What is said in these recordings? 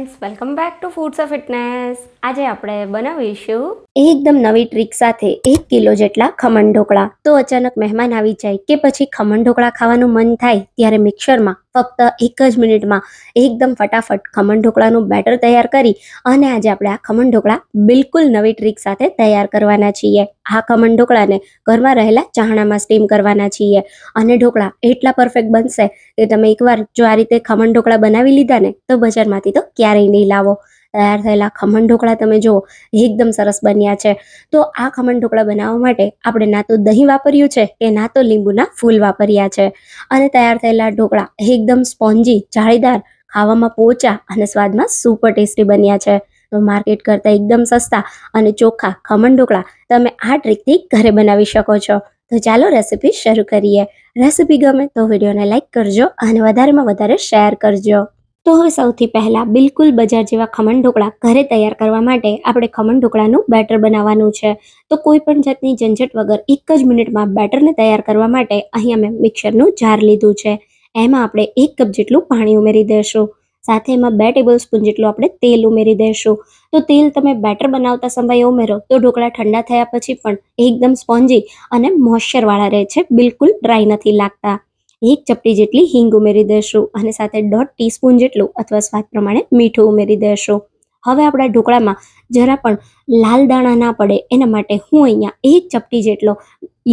Friends welcome back to foods of fitness આજે આપણે બનાવીશું એકદમ નવી ટ્રીક સાથે એક કિલો જેટલા ખમણ ઢોકળા. તો અચાનક મહેમાન આવી જાય કે પછી ખમણ ઢોકળા ખાવાનું મન થાય ત્યારે મિક્સરમાં ફક્ત એક જ મિનિટમાં એકદમ ફટાફટ ખમણ ઢોકળાનું બેટર તૈયાર કરી અને આજે આપણે આ ખમણ ઢોકળા બિલકુલ નવી ટ્રીક સાથે તૈયાર કરવાના છીએ. આ ખમણ ઢોકળાને ઘરમાં રહેલા ચાહણામાં સ્ટીમ કરવાના છીએ અને ઢોકળા એટલા પરફેક્ટ બનશે કે તમે એકવાર જો આ રીતે ખમણ ઢોકળા બનાવી લીધા ને તો બજારમાંથી તો ક્યારેય નહીં લાવો. તૈયાર થયેલા ખમણ ઢોકળા તમે જુઓ એકદમ સરસ બન્યા છે. તો આ ખમણ ઢોકળા બનાવવા માટે આપણે ના તો દહીં વાપર્યું છે કે ના તો લીંબુના ફૂલ વાપર્યા છે. અને તૈયાર થયેલા ઢોકળા એકદમ સ્પોન્જી, જાળીદાર, ખાવામાં પોચા અને સ્વાદમાં સુપર ટેસ્ટી બન્યા છે. તો માર્કેટ કરતાં એકદમ સસ્તા અને ચોખ્ખા ખમણ ઢોકળા તમે આ ટ્રીકથી ઘરે બનાવી શકો છો. તો ચાલો રેસીપી શરૂ કરીએ. રેસીપી ગમે તો વિડીયોને લાઇક કરજો અને વધારેમાં વધારે શેર કરજો. તો હવે સૌથી પહેલાં બિલકુલ બજાર જેવા ખમણ ઢોકળા ઘરે તૈયાર કરવા માટે આપણે ખમણ ઢોકળાનું બેટર બનાવવાનું છે. તો કોઈ પણ જાતની ઝંઝટ વગર એક જ મિનિટમાં બેટરને તૈયાર કરવા માટે અહીંયા મેં મિક્સરનું જાર લીધું છે. એમાં આપણે એક કપ જેટલું પાણી ઉમેરી દઈશું. સાથે એમાં બે ટેબલ સ્પૂન જેટલું આપણે તેલ ઉમેરી દઈશું. તો તેલ તમે બેટર બનાવતા સમયે ઉમેરો તો ઢોકળા ઠંડા થયા પછી પણ એકદમ સ્પોન્જી અને મોઇશ્ચરવાળા રહે છે. બિલકુલ ડ્રાય નથી લાગતા. એક ચપટી જેટલી હિંગ ઉમેરી દઈશું અને સાથે દોઢ ટીસ્પૂન જેટલું અથવા સ્વાદ પ્રમાણે મીઠું ઉમેરી દઈશું હવે આપણા ઢોકળામાં જરા પણ લાલ દાણા ના પડે એના માટે હું અહીંયા એક ચપટી જેટલો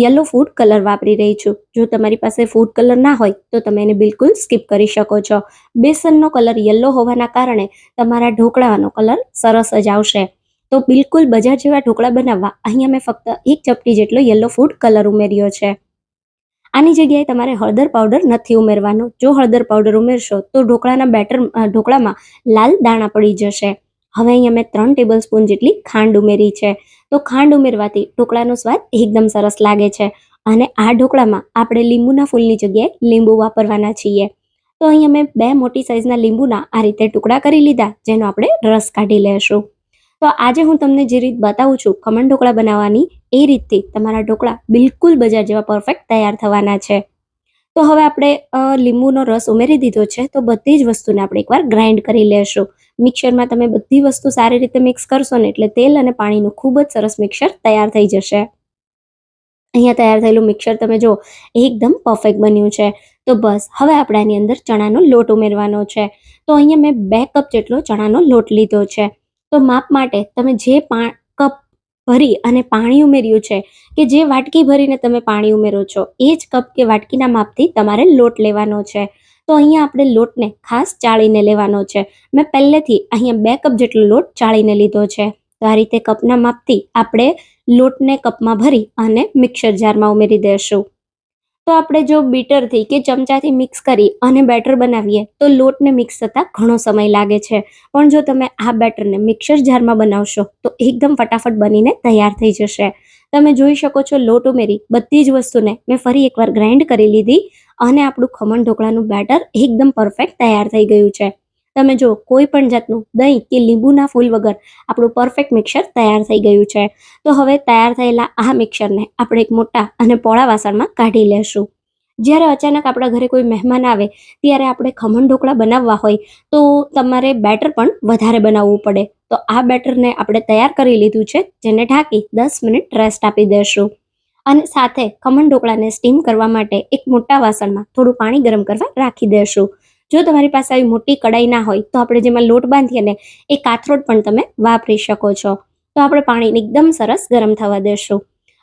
યલો ફૂડ કલર વાપરી રહી છું. જો તમારી પાસે ફૂડ કલર ના હોય તો તમે એને બિલકુલ સ્કીપ કરી શકો છો. બેસનનો કલર યલો હોવાના કારણે તમારા ઢોકળાનો કલર સરસ જ આવશે. તો બિલકુલ બજાર જેવા ઢોકળા બનાવવા અહીંયા મેં ફક્ત એક ચપટી જેટલો યલો ફૂડ કલર ઉમેર્યો છે. આની જગ્યાએ તમારે હળદર પાવડર નથી ઉમેરવાનો. જો હળદર પાવડર ઉમેરશો તો ઢોકળાના બેટર ઢોકળામાં લાલ દાણા પડી જશે. હવે અહીંયા મેં ત્રણ ટેબલ સ્પૂન જેટલી ખાંડ ઉમેરી છે. તો ખાંડ ઉમેરવાથી ઢોકળાનો સ્વાદ એકદમ સરસ લાગે છે. અને આ ઢોકળામાં આપણે લીંબુના ફૂલની જગ્યાએ લીંબુ વાપરવાના છીએ. તો અહીંયા મેં બે મોટી સાઇઝના લીંબુના આ રીતે ટુકડા કરી લીધા, જેનો આપણે રસ કાઢી લેશું. તો આજે હું તમને જે રીત બતાવું છું ખમણ ઢોકળા બનાવવાની, એ રીતથી તમારા ઢોકળા બિલકુલ બજાર જેવા પરફેક્ટ તૈયાર થવાના છે. તો હવે આપણે લીંબુનો રસ ઉમેરી દીધો છે, તો બધી જ વસ્તુને આપણે એકવાર ગ્રાઇન્ડ કરી લેશું. મિક્સરમાં તમે બધી વસ્તુ સારી રીતે મિક્સ કરશો ને, એટલે તેલ અને પાણીનું ખૂબ જ સરસ મિક્સર તૈયાર થઈ જશે. અહીંયા તૈયાર થયેલું મિક્સર તમે જો એકદમ પરફેક્ટ બન્યું છે. તો બસ, હવે આપણે આની અંદર ચણાનો લોટ ઉમેરવાનો છે. તો અહીંયા મેં બે કપ જેટલો ચણાનો લોટ લીધો છે. તો માપ માટે તમે જે પા, કપ ભરી અને પાણી ઉમેર્યું છે કે જે વાટકી ભરીને તમે પાણી ઉમેરો છો, એ જ કપ કે વાટકીના માપથી તમારે લોટ લેવાનો છે. તો અહીંયા આપણે લોટને ખાસ ચાળીને લેવાનો છે. મેં પહેલેથી અહીંયા બે કપ જેટલો લોટ ચાળીને લીધો છે. તો આ રીતે કપના માપથી આપણે લોટને કપમાં ભરી અને મિક્સર જારમાં ઉમેરી દઈશું તો આપણે જો બીટરથી કે ચમચાથી મિક્સ કરી અને બેટર બનાવીએ, તો લોટને મિક્સ થતાં ઘણો સમય લાગે છે. પણ જો તમે આ બેટરને મિક્સર જારમાં બનાવશો, તો એકદમ ફટાફટ બનીને તૈયાર થઈ જશે. તમે જોઈ શકો છો લોટ ઉમેરી બધી જ વસ્તુને મેં ફરી એકવાર ગ્રાઇન્ડ કરી લીધી અને આપણું ખમણ ઢોકળાનું બેટર એકદમ પરફેક્ટ તૈયાર થઈ ગયું છે. તમે જો કોઈ પણ જાતનું દહીં કે લીંબુના ફૂલ વગર આપણું પરફેક્ટ મિક્સર તૈયાર થઈ ગયું છે. તો હવે તૈયાર થયેલા આ મિક્સરને આપણે એક મોટા અને પોળા વાસણમાં કાઢી લેશું. જ્યારે અચાનક આપણા ઘરે કોઈ મહેમાન આવે, ત્યારે આપણે ખમણ ઢોકળા બનાવવા હોય, તો તમારે બેટર પણ વધારે બનાવવું પડે. તો આ બેટરને આપણે તૈયાર કરી લીધું છે, જેને ઢાંકી દસ મિનિટ રેસ્ટ આપી દેશું. અને સાથે ખમણ ઢોકળાને સ્ટીમ કરવા માટે એક મોટા વાસણમાં થોડું પાણી ગરમ કરવા રાખી દેશું. જો તમારી પાસે આવી મોટી કડાઈ ના હોય, તો આપણે જેમાં લોટ બાંધીએ ને એ કાથરોટ પણ તમે વાપરી શકો છો. તો આપણે પાણીને એકદમ સરસ ગરમ થવા દેશું.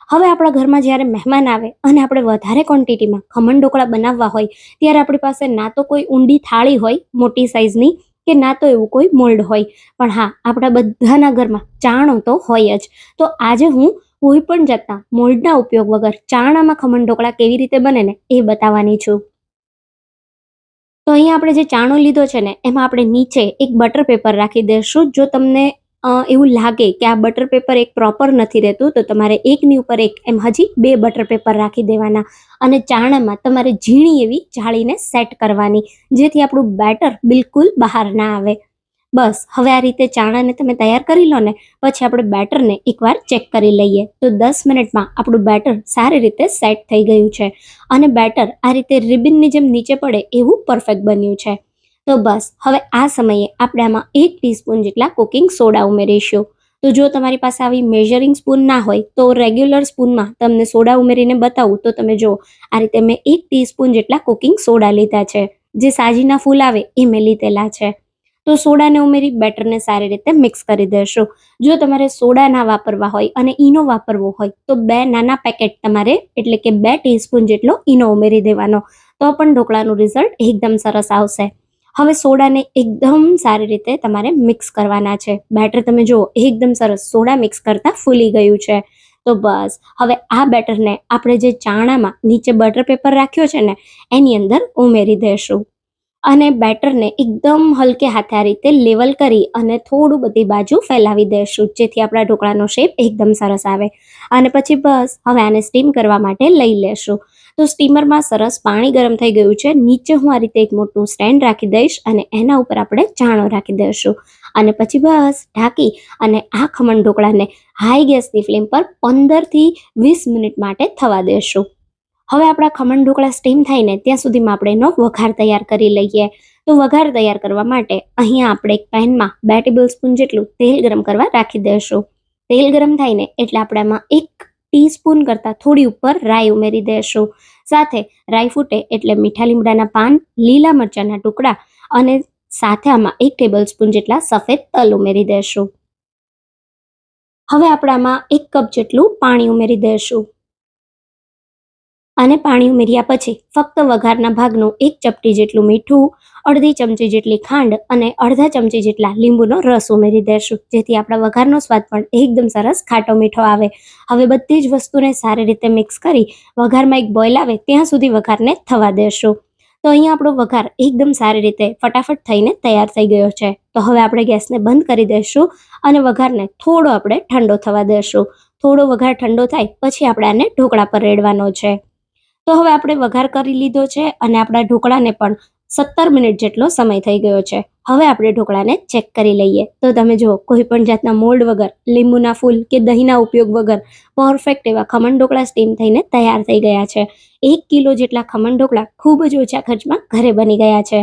હવે આપણા ઘરમાં જ્યારે મહેમાન આવે અને આપણે વધારે ક્વોન્ટિટીમાં ખમણ ઢોકળા બનાવવા હોય, ત્યારે આપણી પાસે ના તો કોઈ ઊંડી થાળી હોય, મોટી સાઇઝની કે ના તો એવું કોઈ મોલ્ડ હોય. પણ હા, આપણા બધાના ઘરમાં ચાણો તો હોય જ. તો આજે હું કોઈ પણ જાતના મોલ્ડના ઉપયોગ વગર ચાણામાં ખમણ ઢોકળા કેવી રીતે બને ને એ બતાવવાની છું. તો અહીંયા આપણે જે ચાણો લીધો છે ને, એમાં આપણે નીચે એક બટર પેપર રાખી દઈશું જો તમને એવું લાગે કે આ બટર પેપર એક પ્રોપર નથી રહેતું, તો તમારે એકની ઉપર એક, એમ હજી બે બટર પેપર રાખી દેવાના. અને ચાણામાં તમારે ઝીણી એવી જાળીને સેટ કરવાની, જેથી આપણું બેટર બિલકુલ બહાર ના આવે. બસ, હવે આ રીતે ચાણાને તમે તૈયાર કરી લો ને, પછી આપણે બેટરને એકવાર ચેક કરી લઈએ. તો દસ મિનિટમાં આપણું બેટર સારી રીતે સેટ થઈ ગયું છે અને બેટર આ રીતે રિબિનની જેમ નીચે પડે એવું પરફેક્ટ બન્યું છે. તો બસ, હવે આ સમયે આપણે આમાં એક ટીસ્પૂન જેટલા કુકિંગ સોડા ઉમેરીશું. તો જો તમારી પાસે આવી મેઝરિંગ સ્પૂન ના હોય, તો રેગ્યુલર સ્પૂનમાં તમને સોડા ઉમેરીને બતાવું. તો તમે જો આ રીતે મેં એક ટીસ્પૂન જેટલા કુકિંગ સોડા લીધા છે. જે સાજીના ફૂલ આવે, એ મેં લીધેલા છે. તો સોડાને ઉમેરી બેટરને સારી રીતે મિક્સ કરી દેશું. જો તમારે સોડા ના વાપરવા હોય અને ઈનો વાપરવો હોય, તો બે નાના પેકેટ તમારે એટલે કે બે ટીસ્પૂન જેટલો ઈનો ઉમેરી દેવાનો. તો પણ ઢોકળાનું રિઝલ્ટ એકદમ સરસ આવશે. હવે સોડાને એકદમ સારી રીતે તમારે મિક્સ કરવાના છે. બેટર તમે જુઓ, એકદમ સરસ સોડા મિક્સ કરતા ફૂલી ગયું છે. તો બસ, હવે આ બેટરને આપણે જે ચાણામાં નીચે બટર પેપર રાખ્યો છે ને, એની અંદર ઉમેરી દેશું. અને બેટરને એકદમ હલકે હાથે આ રીતે લેવલ કરી અને થોડું બધી બાજુ ફેલાવી દેશું, જેથી આપણા ઢોકળાનો શેપ એકદમ સરસ આવે. અને પછી બસ હવે આને સ્ટીમ કરવા માટે લઈ લેશું. તો સ્ટીમરમાં સરસ પાણી ગરમ થઈ ગયું છે. નીચે હું આ રીતે એક મોટું સ્ટેન્ડ રાખી દઈશ અને એના ઉપર આપણે ચાણો રાખી દઈશું અને પછી બસ ઢાંકી અને આ ખમણ ઢોકળાને હાઈ ગેસની ફ્લેમ પર પંદરથી વીસ મિનિટ માટે થવા દેશું. હવે આપણા ખમણ ઢોકળા સ્ટીમ થાય ને ત્યાં સુધીમાં આપણે એનો વઘાર તૈયાર કરી લઈએ. તો વઘાર તૈયાર કરવા માટે અહીંયા આપણે એક પેનમાં બે ટેબલ સ્પૂન જેટલું તેલ ગરમ કરવા રાખી દઈશું. તેલ ગરમ થાય ને એટલે આપણે આમાં એક ટીસ્પૂન કરતાં થોડી ઉપર રાઈ ઉમેરી દઈશું. સાથે રાઈ ફૂટે એટલે મીઠા લીમડાના પાન, લીલા મરચાંના ટુકડા અને સાથે આમાં એક ટેબલ સ્પૂન જેટલા સફેદ તલ ઉમેરી દઈશું. હવે આપણામાં એક કપ જેટલું પાણી ઉમેરી દઈશું. અને પાણી ઉમેર્યા પછી ફક્ત વઘારના ભાગનું એક ચપટી જેટલું મીઠું, અડધી ચમચી જેટલી ખાંડ અને અડધા ચમચી જેટલા લીંબુનો રસ ઉમેરી દેશું. જેથી આપણા વઘારનો સ્વાદ પણ એકદમ સરસ ખાટો મીઠો આવે. હવે બધી જ વસ્તુને સારી રીતે મિક્સ કરી વઘારમાં એક બોઇલ આવે ત્યાં સુધી વઘારને થવા દેશું. તો અહીંયા આપણો વઘાર એકદમ સારી રીતે ફટાફટ થઈને તૈયાર થઈ ગયો છે. તો હવે આપણે ગેસને બંધ કરી દઈશું અને વઘારને થોડો આપણે ઠંડો થવા દેશું. થોડો વઘાર ઠંડો થાય પછી આપણે આને ઢોકળા પર રેડવાનો છે. તો હવે આપણે વઘાર કરી લીધો છે અને આપણા ઢોકળાને પણ સત્તર મિનિટ જેટલો સમય થઈ ગયો છે. હવે આપણે ઢોકળાને ચેક કરી લઈએ. તો તમે જુઓ, કોઈ પણ જાતના મોલ્ડ વગર, લીંબુના ફૂલ કે દહીંના ઉપયોગ વગર પરફેક્ટ એવા ખમણ ઢોકળા સ્ટીમ થઈને તૈયાર થઈ ગયા છે. એક કિલો જેટલા ખમણ ઢોકળા ખૂબ જ ઓછા ખર્ચમાં ઘરે બની ગયા છે.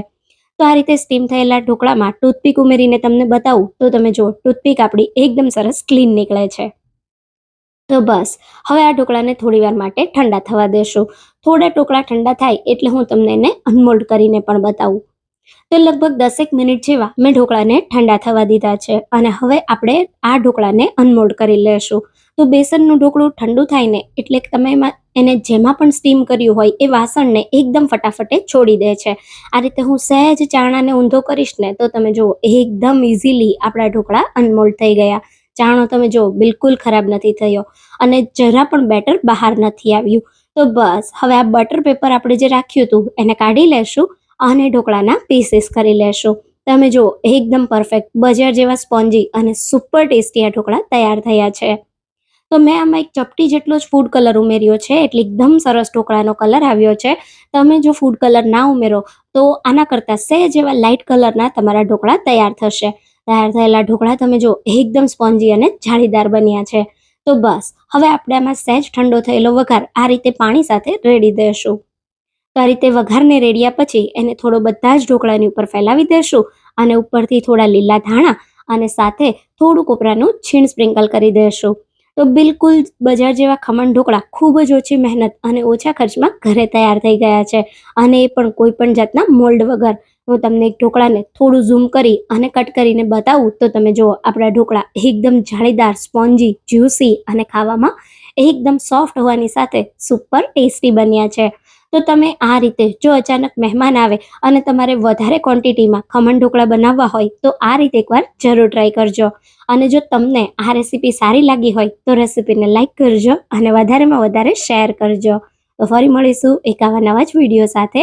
તો આ રીતે સ્ટીમ થયેલા ઢોકળામાં ટૂથપીક ઉમેરીને તમને બતાવું, તો તમે જુઓ ટૂથપીક આપણી એકદમ સરસ ક્લીન નીકળે છે. તો બસ. હવે આ ઢોકળાને થોડી વાર માટે ઠંડા થવા દેશું. થોડા ઢોકળા ઠંડા થાય એટલે હું તમને એને અનમોલ્ડ કરીને પણ બતાવું. તો લગભગ દસેક મિનિટ જેવા મેં ઢોકળાને ઠંડા થવા દીધા છે અને હવે આપણે આ ઢોકળાને અનમોલ્ડ કરી લેશું. તો બેસનનું ઢોકળું ઠંડુ થાય ને એટલે તમે એમાં એને જેમાં પણ સ્ટીમ કર્યું હોય એ વાસણને એકદમ ફટાફટે છોડી દે છે. આ રીતે હું સહેજ ચાણાને ઊંધો કરીશ ને તો તમે જુઓ, એકદમ ઇઝીલી આપણા ઢોકળા અનમોલ્ડ થઈ ગયા. ચાણો તમે જુઓ બિલકુલ ખરાબ નથી થયો અને જરા પણ બેટર બહાર નથી આવ્યું, તો બસ. હવે આ બટર પેપર આપણે જે રાખ્યું હતું, એને કાઢી લેશું અને ઢોકળાના પીસીસ કરી લેશું. તમે જુઓ, એકદમ પરફેક્ટ બજાર જેવા સ્પોન્જી અને સુપર ટેસ્ટી આ ઢોકળા તૈયાર થયા છે. તો મેં આમાં એક ચપટી જેટલો જ ફૂડ કલર ઉમેર્યો છે, એટલે એકદમ સરસ ઢોકળાનો કલર આવ્યો છે. તમે જો ફૂડ કલર ના ઉમેરો, તો આના કરતાં સહેજ એવા લાઇટ કલરના તમારા ઢોકળા તૈયાર થશે. તૈયાર થયેલા ઢોકળા તમે જો એકદમ સ્પોન્જી અને જાળીદાર બન્યા છે. તો બસ, હવે આપણે આમાં સહેજ ઠંડો થયેલો વઘાર આ રીતે પાણી સાથે રેડી દેશું. તો આ રીતે વઘારને રેડ્યા પછી એને થોડો બધા જ ઢોકળાની ઉપર ફેલાવી દેશું અને ઉપરથી થોડા લીલા ધાણા અને સાથે થોડું કોપરાનું છીણ સ્પ્રિંકલ કરી દેશું. તો બિલકુલ બજાર જેવા ખમણ ઢોકળા ખૂબ જ ઓછી મહેનત અને ઓછા ખર્ચમાં ઘરે તૈયાર થઈ ગયા છે અને એ પણ કોઈ પણ જાતના મોલ્ડ વગર હું તમને એક ઢોકળાને થોડું ઝૂમ કરી અને કટ કરીને બતાવું, તો તમે જુઓ, આપણા ઢોકળા એકદમ જાળીદાર સ્પોન્જી જ્યુસી અને ખાવામાં એકદમ સોફ્ટ હોવાની સાથે સુપર ટેસ્ટી બન્યા છે. તો તમે આ રીતે જો અચાનક મહેમાન આવે અને તમારે વધારે ક્વોન્ટિટીમાં ખમણ ઢોકળા બનાવવા હોય, તો આ રીતે એકવાર જરૂર ટ્રાય કરજો. અને જો તમને આ રેસીપી સારી લાગી હોય, તો રેસીપીને લાઇક કરજો અને વધારેમાં વધારે શેર કરજો. તો ફરી મળીશું એક આવા નવા જ વીડિયો સાથે.